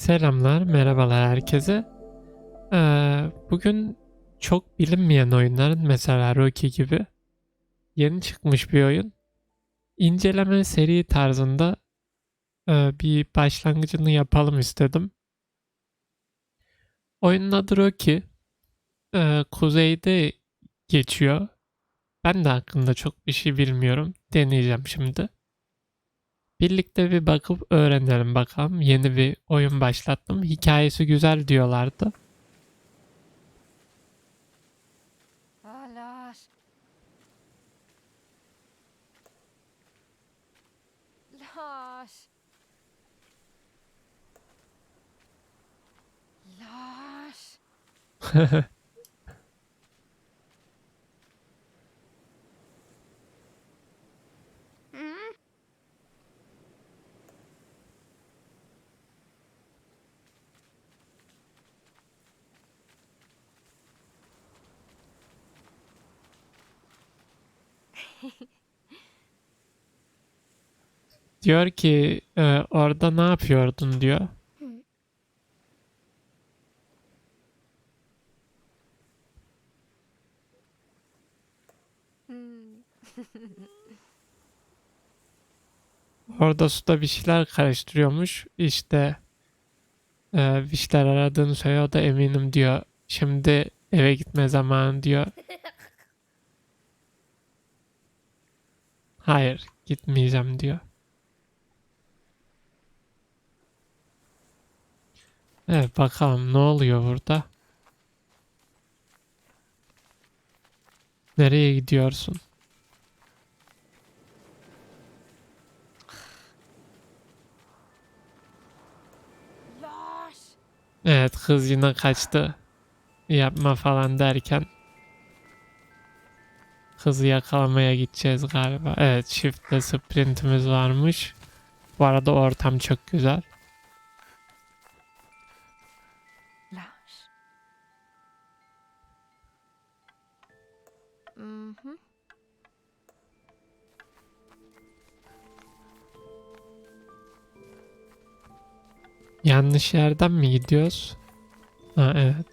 Selamlar, merhabalar herkese. Ee, bugün çok bilinmeyen oyunların mesela Rocky gibi yeni çıkmış bir oyun. İnceleme seri tarzında e, bir başlangıcını yapalım istedim. Oyunun adı Rocky. Ee, kuzeyde geçiyor. Ben de hakkında çok bir şey bilmiyorum. Deneyeceğim şimdi. Birlikte bir bakıp öğrenelim bakalım. Yeni bir oyun başlattım. Hikayesi güzel diyorlardı. Lars. Lars. Lars. Diyor ki e, orada ne yapıyordun diyor. Hmm. Orada suda bir şeyler karıştırıyormuş. İşte e, bir şeyler aradığını söylüyor. O da eminim diyor. Şimdi eve gitme zamanı diyor. Hayır gitmeyeceğim diyor. Evet bakalım ne oluyor burada. Nereye gidiyorsun? Evet kız yine kaçtı. Yapma falan derken kızı yakalamaya gideceğiz galiba. Evet shift'le sprintimiz varmış. Bu arada ortam çok güzel. Yanlış yerden mi gidiyoruz? Ha evet.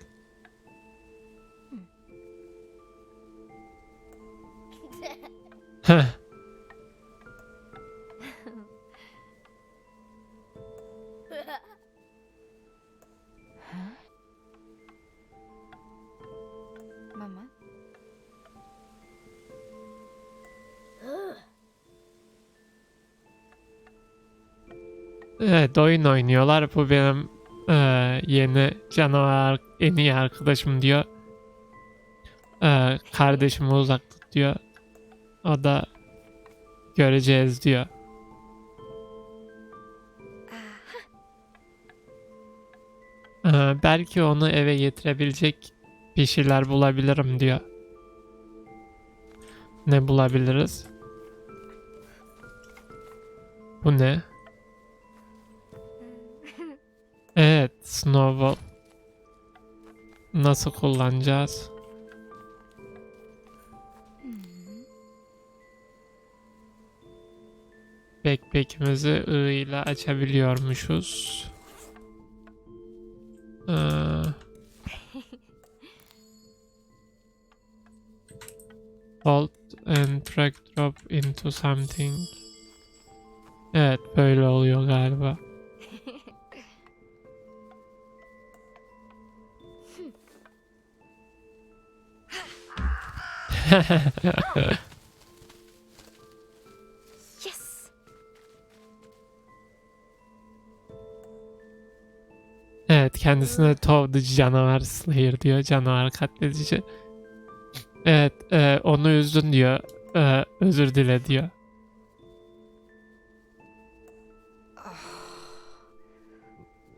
Heh, evet oyun oynuyorlar. Bu benim eee, yeni canavar en iyi arkadaşım diyor. Eee, kardeşimi uzak tut diyor. O da göreceğiz diyor. Ee, belki onu eve getirebilecek bir şeyler bulabilirim diyor. Ne bulabiliriz? Bu ne? Snowball. Nasıl kullanacağız? Backpack'imizi I ile açabiliyormuşuz. Ee, hold and drag drop into something. Evet böyle oluyor galiba. Yes. Evet kendisine Toad canavar Slayer diyor. Canavar katledici. Evet e, onu üzdün diyor. E, özür dile diyor.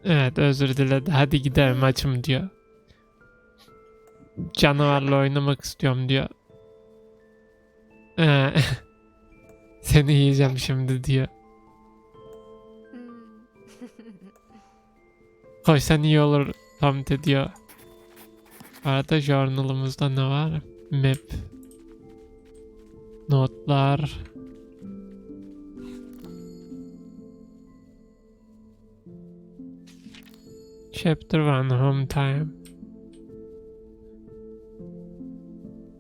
Evet özür diledi. Hadi gidelim açım diyor. Canavarla oynamak istiyorum diyor. E, seni yiyeceğim şimdi diyor. Hmm. Koysan iyi olur Tomte diyor. Bu arada journalımızda ne var? Map. Notlar. Chapter 1 Home Time.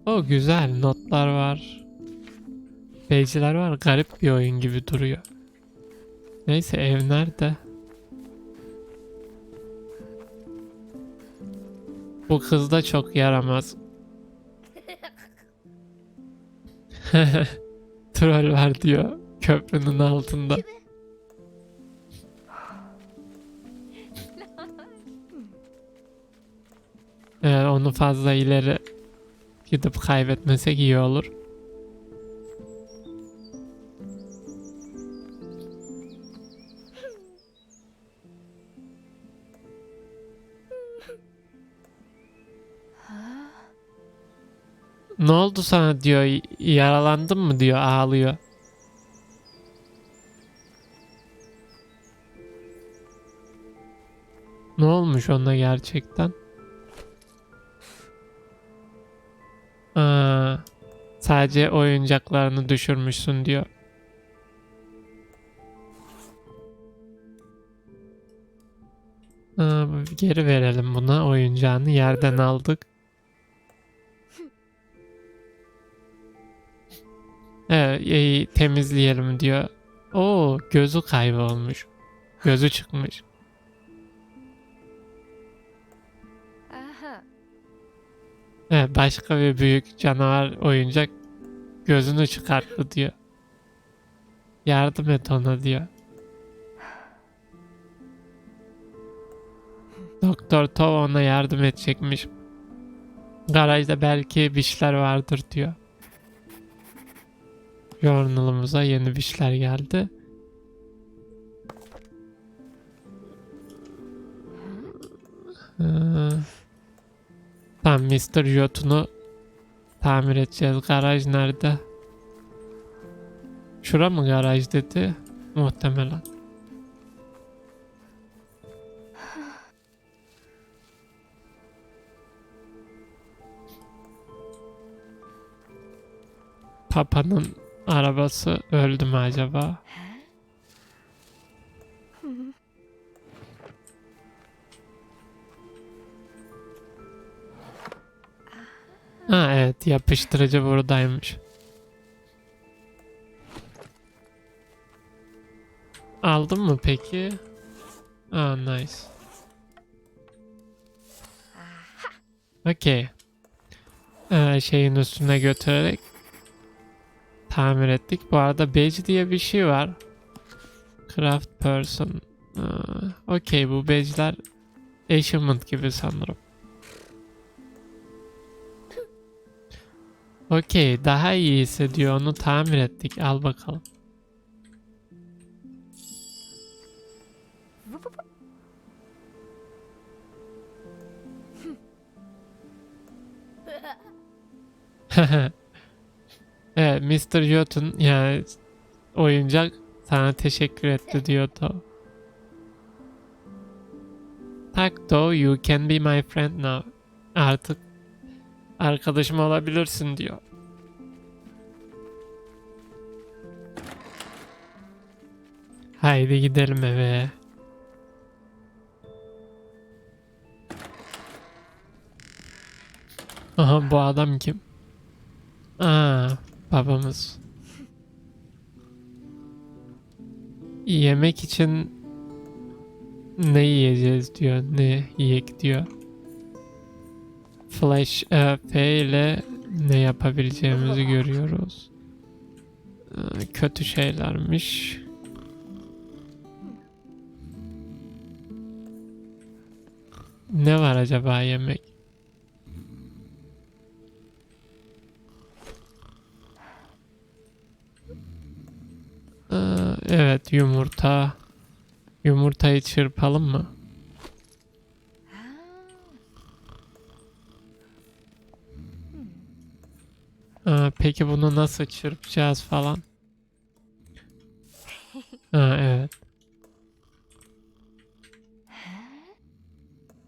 O güzel notlar var. Page'ler var. Garip bir oyun gibi duruyor. Neyse ev nerede? Bu kız da çok yaramaz. Troll var diyor köprünün altında. Eğer onu fazla ileri gidip kaybetmesek iyi olur. Ne oldu sana diyor. Yaralandın mı diyor ağlıyor. Ne olmuş ona gerçekten? Aa, sadece oyuncaklarını düşürmüşsün diyor. Aa, geri verelim buna oyuncağını yerden aldık. İyi, temizleyelim diyor. Oo, gözü kaybolmuş. Gözü çıkmış. Aha. Evet, başka bir büyük canavar oyuncak gözünü çıkarttı diyor. Yardım et ona diyor. Doktor Tov ona yardım edecekmiş. Garajda belki bir şeyler vardır diyor. Journal'ımıza yeni bir şeyler geldi. Ee, Tamam Mr. Jot'unu tamir edeceğiz. Garaj nerede? Şura mı garaj dedi? Muhtemelen. Papa'nın arabası öldü mü acaba? Ha evet yapıştırıcı buradaymış. Aldın mı peki? Aa nice. Okey. Ee, şeyin üstüne götürerek tamir ettik. Bu arada badge diye bir şey var. Craft person. Okey bu badge'ler achievement gibi sanırım. Okey daha iyi hissediyor onu tamir ettik al bakalım. evet Mr. Jotun yani oyuncak sana teşekkür etti diyordu. Takto you can be my friend now. Artık arkadaşım olabilirsin diyor. Haydi gidelim eve. Aha bu adam kim? Aa babamız. Yemek için ne yiyeceğiz diyor. Ne yiyek diyor. Flash e, ile ne yapabileceğimizi görüyoruz. Ee, kötü şeylermiş. Ne var acaba yemek? Yumurta. Yumurtayı çırpalım mı? Aa, peki bunu nasıl çırpacağız falan? Ha, evet.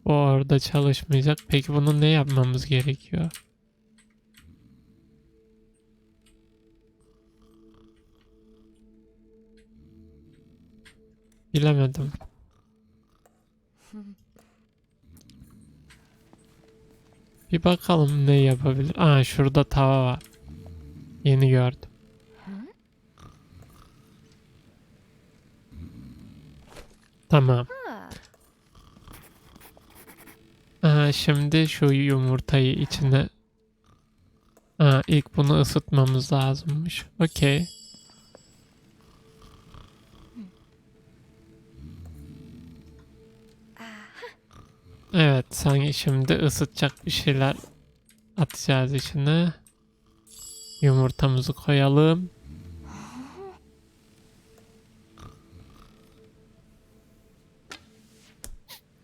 O orada çalışmayacak. Peki bunu ne yapmamız gerekiyor? Bilemedim. Bir bakalım ne yapabilir. Aa şurada tava var. Yeni gördüm. Tamam. Aa, şimdi şu yumurtayı içine Aa, ilk bunu ısıtmamız lazımmış. Okey. Sanki şimdi ısıtacak bir şeyler atacağız içine. Yumurtamızı koyalım.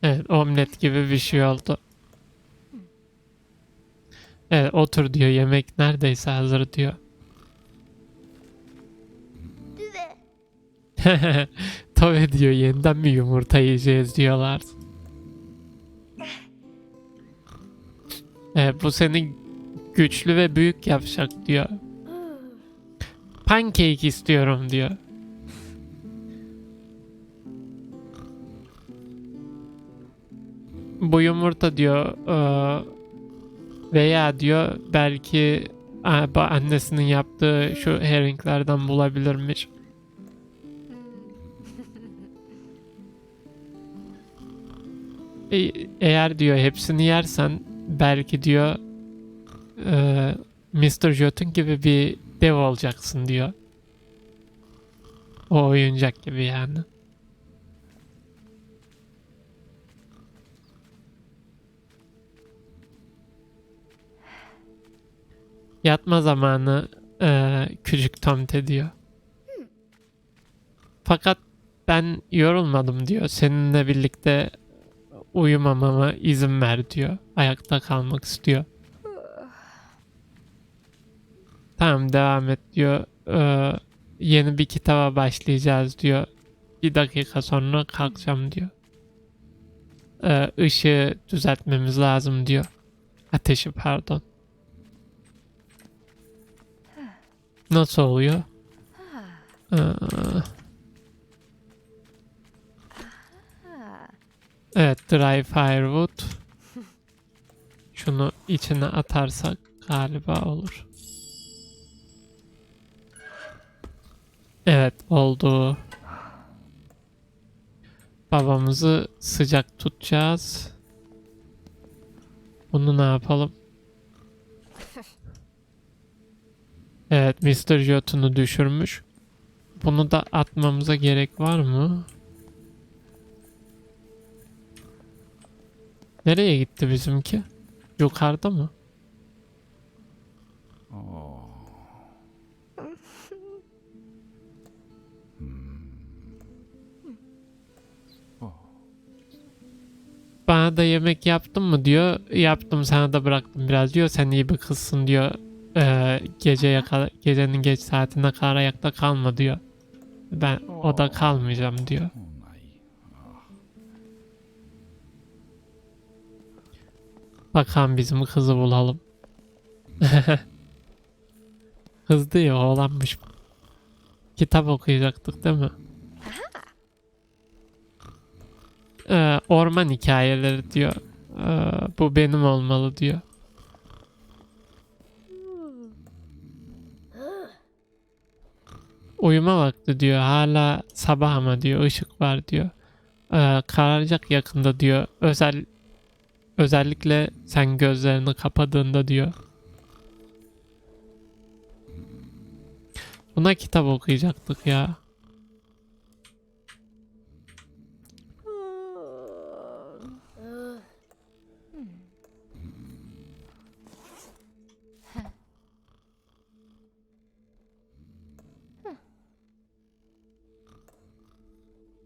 Evet, omlet gibi bir şey oldu. Evet, otur diyor. Yemek neredeyse hazır diyor. Tabii diyor yeniden bir yumurta yiyeceğiz diyorlar. Evet, bu seni güçlü ve büyük yapacak diyor. Pancake istiyorum diyor. Bu yumurta diyor eee, veya diyor belki annesinin yaptığı şu herringlerden bulabilirmiş. E- eğer diyor hepsini yersen belki diyor eee Mr. Jotun gibi bir dev olacaksın diyor. O oyuncak gibi yani. Yatma zamanı eee, küçük Tomte diyor. Fakat ben yorulmadım diyor. Seninle birlikte uyumamama izin ver diyor. Ayakta kalmak istiyor. Tamam devam et diyor. Ee, yeni bir kitaba başlayacağız diyor. Bir dakika sonra kalkacağım diyor. Ee, ışığı düzeltmemiz lazım diyor. Ateşi pardon. Nasıl oluyor? Ee, evet dry firewood. Şunu içine atarsak galiba olur. Evet oldu. Babamızı sıcak tutacağız. Bunu ne yapalım? Evet Mr. Jotun'u düşürmüş. Bunu da atmamıza gerek var mı? Nereye gitti bizimki? Yukarıda mı? Bana da yemek yaptın mı diyor. Yaptım sana da bıraktım biraz diyor. Sen iyi bir kızsın diyor. Ee, gece kadar, gecenin geç saatine kadar ayakta kalma diyor. Ben o da kalmayacağım diyor. Bakalım bizim kızı bulalım. Hızlı ya oğlanmış. Kitap okuyacaktık değil mi? Ee, orman hikayeleri diyor. Ee, bu benim olmalı diyor. Uyuma vakti diyor. Hala sabah ama diyor. ışık var diyor. Ee, kararacak yakında diyor. Özel özellikle sen gözlerini kapadığında diyor. Buna kitap okuyacaktık ya.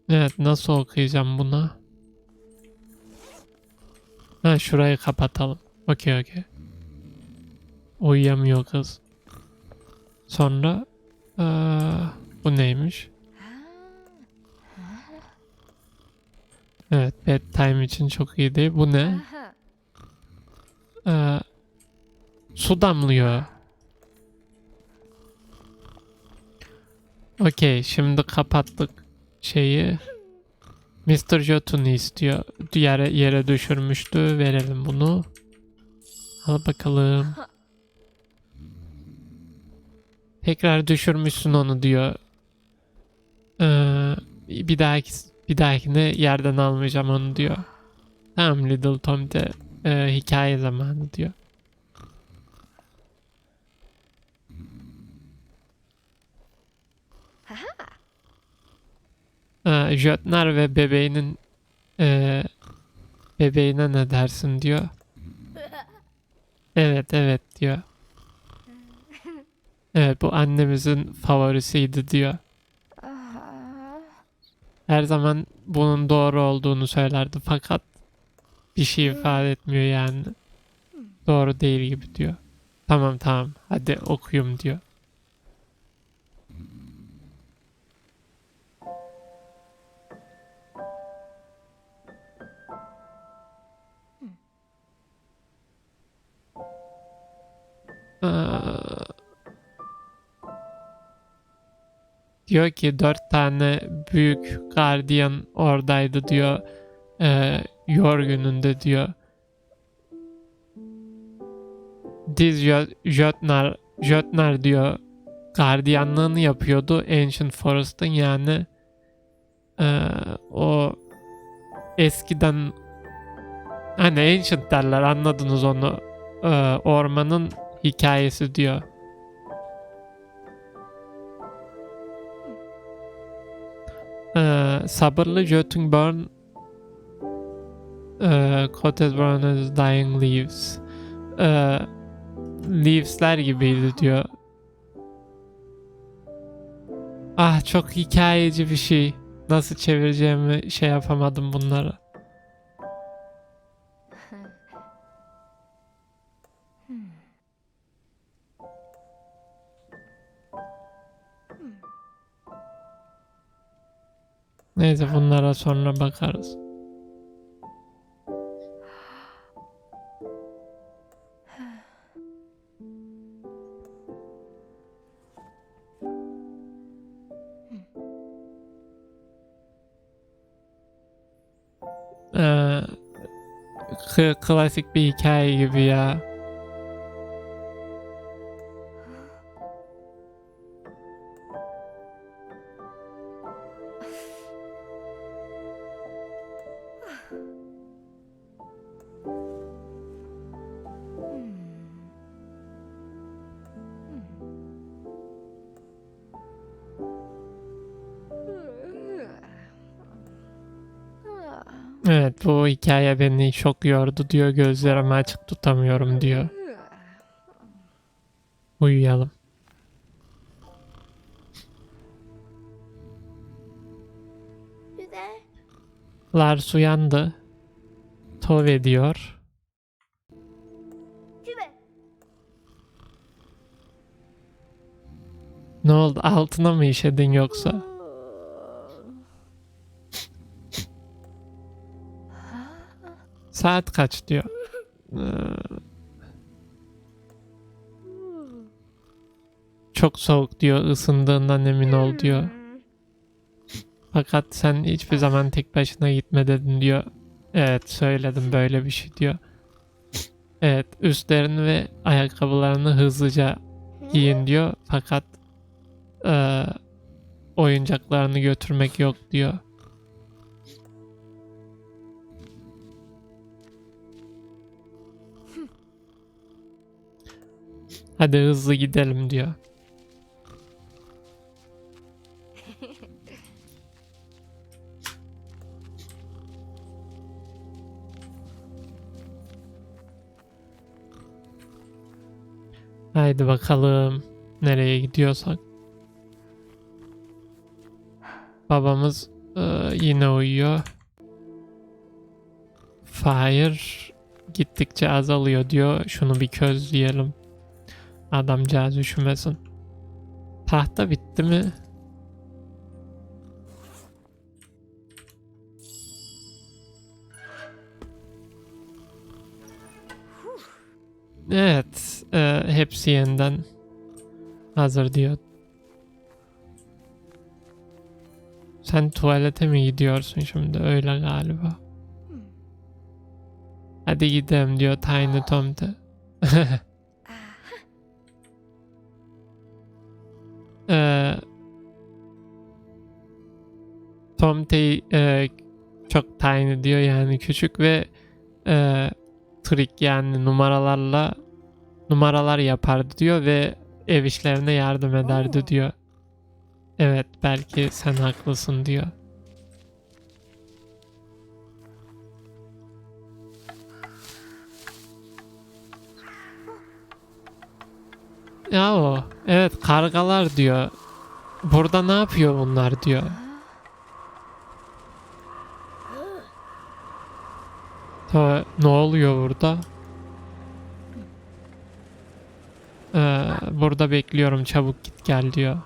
Evet nasıl okuyacağım buna? Ha şurayı kapatalım. Okey okey. Uyuyamıyor kız. Sonra eee, bu neymiş? Evet bedtime için çok iyi değil. Bu ne? Eee, su damlıyor. Okey şimdi kapattık şeyi. Mr. Jotun'u istiyor. Yere, yere düşürmüştü. Verelim bunu. Al bakalım. Tekrar düşürmüşsün onu diyor. Ee, bir dahaki bir dahakine yerden almayacağım onu diyor. Tamam Little Tom de e, hikaye zamanı diyor. Jötnar ve bebeğinin e, bebeğine ne dersin diyor. Evet evet diyor. Evet bu annemizin favorisiydi diyor. Her zaman bunun doğru olduğunu söylerdi fakat bir şey ifade etmiyor yani. Doğru değil gibi diyor. Tamam tamam hadi okuyum diyor. Ee, diyor ki dört tane büyük gardiyan oradaydı diyor. Ee, yor gününde diyor. Diz Jö- Jötnar, Jötnar diyor gardiyanlığını yapıyordu Ancient Forest'ın yani ee, o eskiden hani Ancient derler anladınız onu Ee, ormanın hikayesi diyor. Ee, sabırlı Göttingburn ee, Cottage is dying leaves ee, Leaves'ler gibiydi diyor. Ah çok hikayeci bir şey. Nasıl çevireceğimi şey yapamadım bunları. Neyse bunlara sonra bakarız. Ee, klasik bir hikaye gibi ya. Hikaye beni çok yordu diyor. Gözlerimi açık tutamıyorum diyor. Uyuyalım. Lars uyandı. Tove diyor. Ne oldu altına mı işedin yoksa? Saat kaç diyor. Ee, çok soğuk diyor ısındığından emin ol diyor. Fakat sen hiçbir zaman tek başına gitme dedin diyor. Evet söyledim böyle bir şey diyor. Evet üstlerini ve ayakkabılarını hızlıca giyin diyor. Fakat eee, oyuncaklarını götürmek yok diyor. Hadi hızlı gidelim diyor. Haydi bakalım nereye gidiyorsak. Babamız e, yine uyuyor. Fire gittikçe azalıyor diyor. Şunu bir közleyelim. Adamcağız üşümesin. Tahta bitti mi? Evet. e, hepsi yeniden hazır diyor. Sen tuvalete mi gidiyorsun şimdi? Öyle galiba. Hadi gidelim diyor Tiny Tom Tomte e, çok tiny diyor yani küçük ve e, trik yani numaralarla numaralar yapardı diyor ve ev işlerine yardım ederdi diyor. Evet belki sen haklısın diyor. Ya o evet kargalar diyor. Burada ne yapıyor bunlar diyor. Ta, ne oluyor burada? Ee, burada bekliyorum çabuk git gel diyor.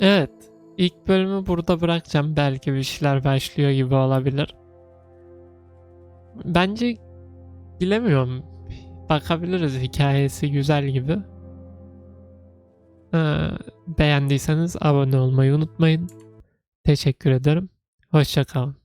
Evet. ilk bölümü burada bırakacağım. Belki bir şeyler başlıyor gibi olabilir. Bence bilemiyorum. Bakabiliriz hikayesi güzel gibi. Ee, beğendiyseniz abone olmayı unutmayın. Teşekkür ederim. Hoşçakalın.